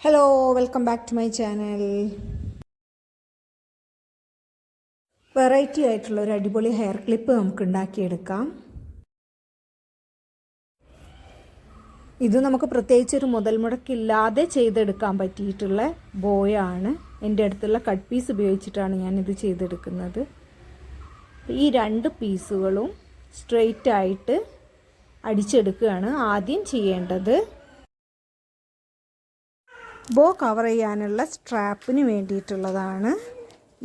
Hello welcome back to my channel variety ആയിട്ടുള്ള ഒരു അടിപൊളി ഹെയർ ക്ലിപ്പ് നമുക്ക് ഉണ്ടാക്കിയെടുക്കാം. ഇത് നമുക്ക് പ്രത്യേകിച്ച് ഒരു മുതൽ മുടക്കില്ലാതെ ചെയ്തെടുക്കാൻ പറ്റിയിട്ടുള്ള ബോയാണ് എന്റെ അടുത്തുള്ള കട്ട് പീസ് ഉപയോഗിച്ചിട്ടാണ് ഞാനിത് ചെയ്തെടുക്കുന്നത്. ഈ രണ്ട് പീസുകളും സ്ട്രെയിറ്റ് ആയിട്ട് അടിച്ചെടുക്കുകയാണ് ആദ്യം ചെയ്യേണ്ടത്. ബോ കവർ ചെയ്യാനുള്ള സ്ട്രാപ്പിന് വേണ്ടിയിട്ടുള്ളതാണ്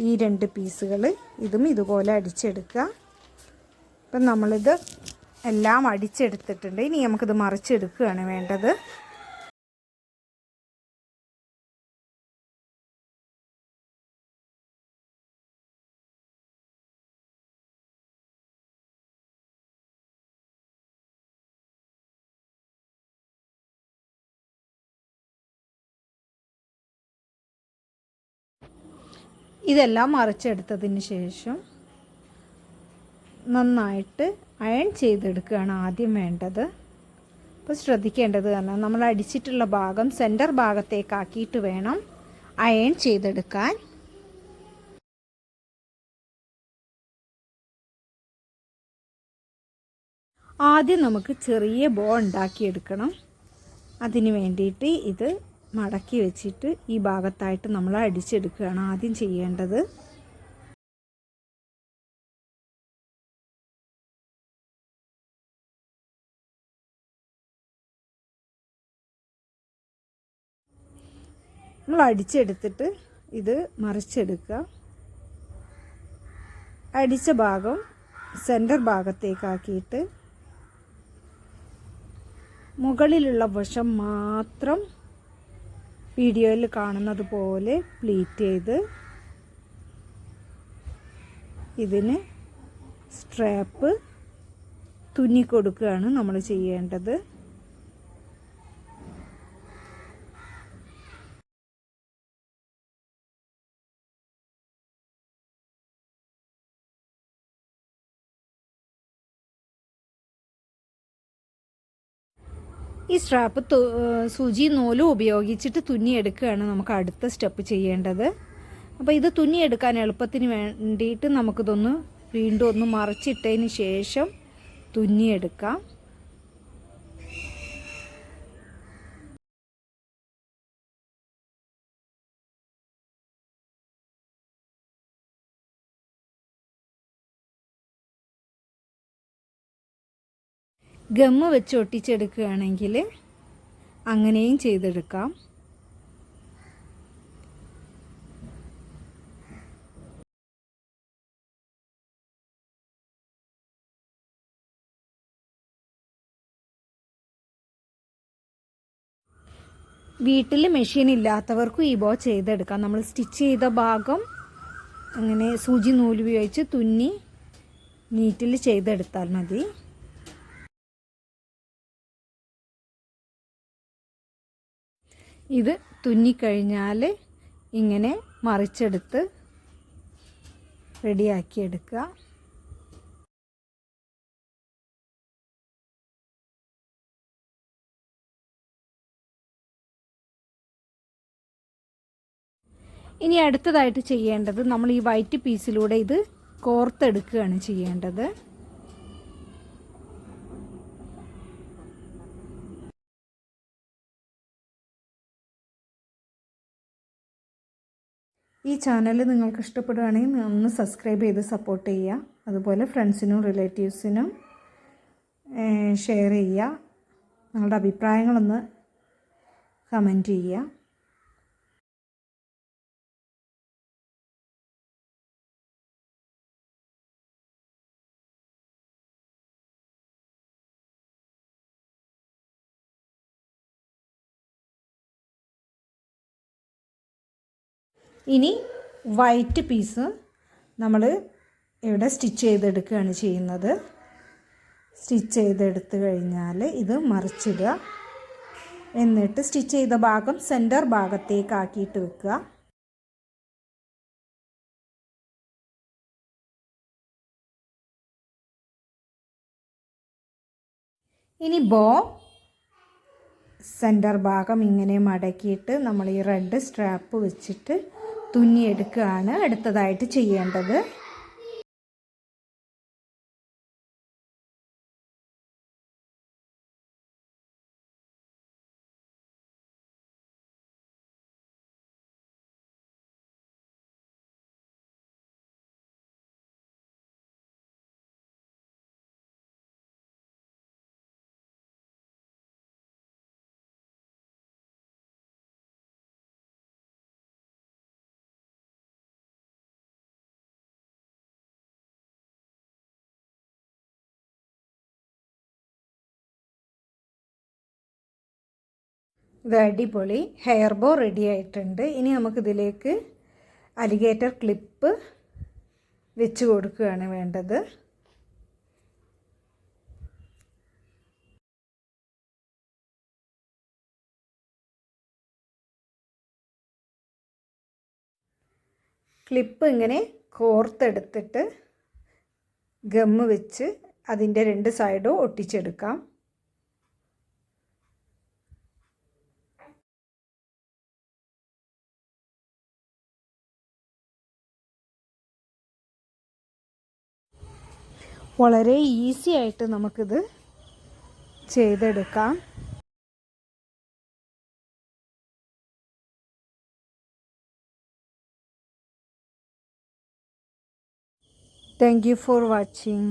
ഈ രണ്ട് പീസുകൾ. ഇതും ഇതുപോലെ അടിച്ചെടുക്കുക. അപ്പം നമ്മളിത് എല്ലാം അടിച്ചെടുത്തിട്ടുണ്ട്. ഇനി നമുക്കിത് മറിച്ചെടുക്കുകയാണ് വേണ്ടത്. ഇതെല്ലാം മറിച്ചെടുത്തതിന് ശേഷം നന്നായിട്ട് അയൺ ചെയ്തെടുക്കുകയാണ് ആദ്യം വേണ്ടത്. അപ്പോൾ ശ്രദ്ധിക്കേണ്ടത് കാരണം നമ്മൾ അടിച്ചിട്ടുള്ള ഭാഗം സെന്റർ ഭാഗത്തേക്കാക്കിയിട്ട് വേണം അയൺ ചെയ്തെടുക്കാൻ. ആദ്യം നമുക്ക് ചെറിയ ബോ ഉണ്ടാക്കിയെടുക്കണം. അതിന് വേണ്ടിയിട്ട് ഇത് മടക്കി വെച്ചിട്ട് ഈ ഭാഗത്തായിട്ട് നമ്മൾ അടിച്ചെടുക്കുകയാണ് ആദ്യം ചെയ്യേണ്ടത്. നമ്മൾ അടിച്ചെടുത്തിട്ട് ഇത് മറിച്ചെടുക്കുക. അടിച്ച ഭാഗം സെന്റർ ഭാഗത്തേക്കാക്കിയിട്ട് മുകളിലുള്ള വശം മാത്രം വീഡിയോയിൽ കാണുന്നത് പോലെ പ്ലീറ്റ് ചെയ്ത് ഇതിന് സ്ട്രാപ്പ് തുന്നി കൊടുക്കുകയാണ് നമ്മൾ ചെയ്യേണ്ടത്. ഈ സ്ട്രാപ്പ് സൂചി നൂലും ഉപയോഗിച്ചിട്ട് തുന്നിയെടുക്കുകയാണ് നമുക്ക് അടുത്ത സ്റ്റെപ്പ് ചെയ്യേണ്ടത്. അപ്പോൾ ഇത് തുന്നിയെടുക്കാൻ എളുപ്പത്തിന് വേണ്ടിയിട്ട് നമുക്കിതൊന്ന് വീണ്ടും ഒന്ന് മറിച്ചിട്ടതിന് ശേഷം തുന്നിയെടുക്കാം. ഗമ്മ് വെച്ച് ഒട്ടിച്ചെടുക്കുകയാണെങ്കിൽ അങ്ങനെയും ചെയ്തെടുക്കാം. വീട്ടിൽ മെഷീൻ ഇല്ലാത്തവർക്കും ഈ ബോ ചെയ്തെടുക്കാം. നമ്മൾ സ്റ്റിച്ച് ചെയ്ത ഭാഗം അങ്ങനെ സൂചി നൂൽ ഉപയോഗിച്ച് തുന്നി നീറ്റിൽ ചെയ്തെടുത്താൽ മതി. ഇത് തുന്നിക്കഴിഞ്ഞാൽ ഇങ്ങനെ മറിച്ചെടുത്ത് റെഡിയാക്കി എടുക്കുക ഇനി അടുത്തതായിട്ട് ചെയ്യേണ്ടത് നമ്മൾ ഈ വൈറ്റ് പീസിലൂടെ ഇത് കോർത്തെടുക്കുകയാണ് ചെയ്യേണ്ടത്. ഈ ചാനൽ നിങ്ങൾക്ക് ഇഷ്ടപ്പെടുകയാണെങ്കിൽ ഒന്ന് സബ്സ്ക്രൈബ് ചെയ്ത് സപ്പോർട്ട് ചെയ്യുക. അതുപോലെ ഫ്രണ്ട്സിനും റിലേറ്റീവ്സിനും ഷെയർ ചെയ്യുക. നിങ്ങളുടെ അഭിപ്രായങ്ങളൊന്ന് കമന്റ് ചെയ്യുക. ഇനി വൈറ്റ് പീസ് നമ്മൾ ഇവിടെ സ്റ്റിച്ച് ചെയ്തെടുക്കുകയാണ് ചെയ്യുന്നത്. സ്റ്റിച്ച് ചെയ്തെടുത്ത് കഴിഞ്ഞാൽ ഇത് മറിച്ചിടുക. എന്നിട്ട് സ്റ്റിച്ച് ചെയ്ത ഭാഗം സെന്റർ ഭാഗത്തേക്ക് ആക്കിയിട്ട് വെക്കുക. ഇനി ബോ സെന്റർ ഭാഗം ഇങ്ങനെ മടക്കിയിട്ട് നമ്മൾ ഈ റെഡ് സ്ട്രാപ്പ് വെച്ചിട്ട് തുന്നിയെടുക്കുകയാണ് അടുത്തതായിട്ട് ചെയ്യേണ്ടത്. ഇത് അടിപൊളി. ഹെയർ ബോ റെഡി ആയിട്ടുണ്ട്. ഇനി നമുക്കിതിലേക്ക് അലിഗേറ്റർ ക്ലിപ്പ് വെച്ച് കൊടുക്കുകയാണ് വേണ്ടത്. ക്ലിപ്പ് ഇങ്ങനെ കോർത്തെടുത്തിട്ട് ഗമ്മ് വെച്ച് അതിന്റെ രണ്ട് സൈഡും ഒട്ടിച്ചെടുക്കാം. വളരെ ഈസി ആയിട്ട് നമുക്കിത് ചെയ്തെടുക്കാം. Thank you for watching